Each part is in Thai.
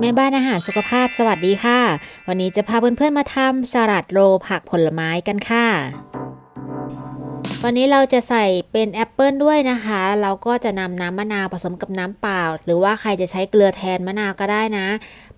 แม่บ้านอาหารสุขภาพสวัสดีค่ะ วันนี้จะพาเพื่อนๆมาทำสลัดโรผักผลไม้กันค่ะ วันนี้เราจะใส่เป็นแอปเปิลด้วยนะคะ เราก็จะนำน้ำมะนาวผสมกับน้ำเปล่า หรือว่าใครจะใช้เกลือแทนมะนาวก็ได้นะ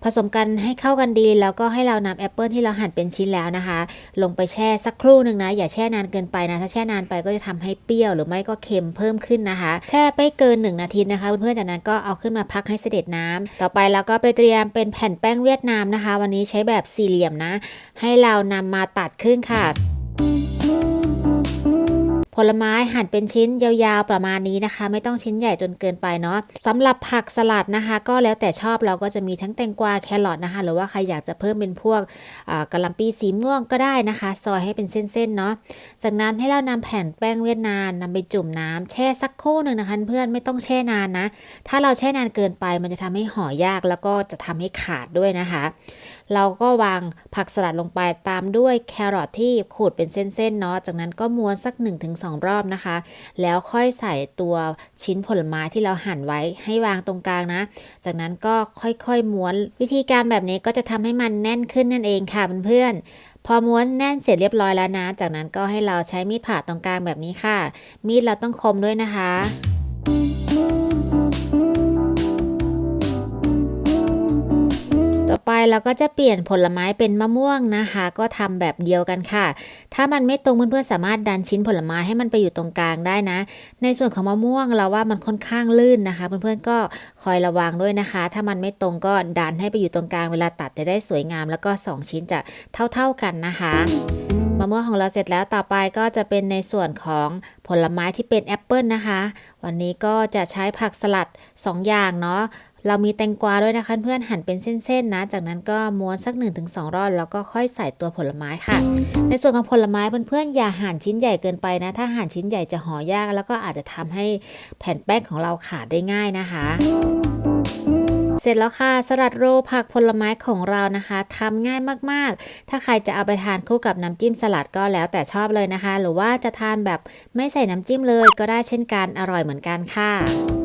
ผสมกันให้เข้ากันดี แล้วก็ให้เรานำแอปเปิลที่เราหั่นเป็นชิ้นแล้วนะคะ ลงไปแช่สักครู่หนึ่งนะ อย่าแช่นานเกินไปนะ ถ้าแช่นานไปก็จะทำให้เปรี้ยวหรือไม่ก็เค็มเพิ่มขึ้นนะคะ แช่ไปเกิน 1 นาทีนะคะเพื่อนๆจากนั้นก็เอาขึ้นมาพักให้เสด็จน้ำต่อไปเราก็ไปเตรียมเป็นแผ่นแป้งเวียดนามนะคะ วันนี้ใช้แบบสี่เหลี่ยมนะ ให้เรานำมาตัดครึ่งค่ะ ผลไม้หั่นเป็นชิ้นยาวๆประมาณนี้นะคะ ไม่ต้องชิ้นใหญ่จนเกินไปเนาะสำหรับผักสลัดนะคะ ก็แล้วแต่ชอบเราก็จะมีทั้งแตงกวาแครอทนะคะ หรือว่าใครอยากจะเพิ่มเป็นพวกกะหล่ำปีสีม่วงก็ได้นะคะ ซอยให้เป็นเส้นๆเนาะจากนั้นให้เรานำแผ่นแป้งเวียดนามนำไปจุ่มน้ำแช่สักครู่หนึ่งนะคะเพื่อนไม่ต้องแช่นานนะ ถ้าเราแช่นานเกินไป มันจะทำให้ห่อยากแล้วก็จะทำให้ขาดด้วยนะคะ เราก็วางผักสลัดลงไปตามด้วยแครอทที่ขูดเป็นเส้นๆเนาะจากนั้นก็ม้วนสัก1-2รอบนะคะ แล้วค่อยใส่ตัวชิ้นผลไม้ที่เราหั่นไว้ให้วางตรงกลางนะ จากนั้นก็ค่อยๆม้วน วิธีการแบบนี้ก็จะทำให้มันแน่นขึ้นนั่นเองค่ะเพื่อนๆพอม้วนแน่นเสร็จเรียบร้อยแล้วนะ จากนั้นก็ให้เราใช้มีดผ่าตรงกลางแบบนี้ค่ะ มีดเราต้องคมด้วยนะคะ ไปเราก็จะเปลี่ยนผลไม้เป็นมะม่วงนะคะ ก็ทำแบบเดียวกันค่ะ ถ้ามันไม่ตรงเพื่อนๆสามารถดันชิ้นผลไม้ให้มันไปอยู่ตรงกลางได้นะ ในส่วนของมะม่วงเราว่ามันค่อนข้างลื่นนะคะ เพื่อนๆก็คอยระวังด้วยนะคะ ถ้ามันไม่ตรงก็ดันให้ไปอยู่ตรงกลางเวลาตัดจะได้สวยงาม แล้วก็สองชิ้นจะเท่า ๆกันนะคะะม่วงของเราเสร็จแล้วต่อไปก็จะเป็นในส่วนของผลไม้ที่เป็นแอปเปิลนะคะ วันนี้ก็จะใช้ผักสลัด 2 อย่างเนาะเรามีแตงกวาด้วยนะคะเพื่อนหั่นเป็นเส้นๆนะ จากนั้นก็ม้วนสัก 1-2 รอบแล้วก็ค่อยใส่ตัวผลไม้ค่ะ ในส่วนของผลไม้เพื่อนๆอย่าหั่นชิ้นใหญ่เกินไปนะ ถ้าหั่นชิ้นใหญ่จะห่อยาก แล้วก็อาจจะทำให้แผ่นแป้งของเราขาดได้ง่ายนะคะ เสร็จแล้วค่ะสลัดโรลผักผลไม้ของเรานะคะทำง่ายมากๆ ถ้าใครจะเอาไปทานคู่กับน้ำจิ้มสลัดก็แล้วแต่ชอบเลยนะคะ หรือว่าจะทานแบบไม่ใส่น้ำจิ้มเลยก็ได้เช่นกันอร่อยเหมือนกันค่ะ